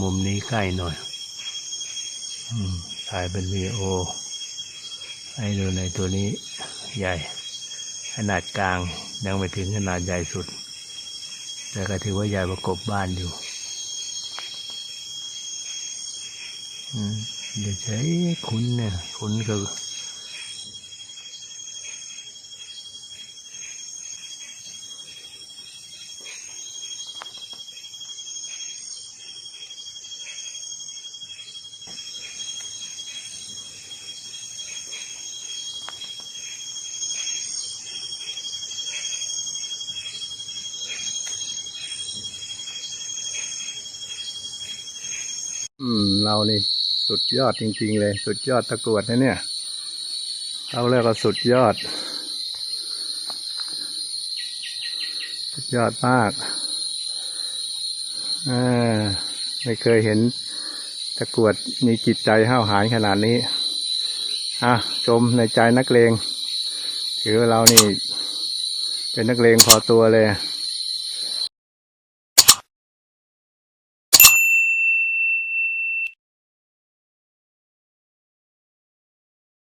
มุมนี้ใกล้หน่อยอถ่ายเป็นวีดีโอให้ดูในตัวนี้ใหญ่ ขนาดกลางยังไม่ถึงขนาดใหญ่สุด แต่ก็ถือว่าใหญ่ประกบบ้านอยู่เดี๋ยวใช้คุณเนี่ยคุณก็อื ม เรานี่สุดยอดจริง ๆ เลย สุดยอดตะกรวดนะเนี่ยเราเรียกว่าสุดยอด สุดยอดมากอไม่เคยเห็นตะกรวดมีจิตใจห้าวหาญขนาดนี้อะชมในใจนักเลงถือว่าเรานี่ เป็นนักเลงพอตัวเลย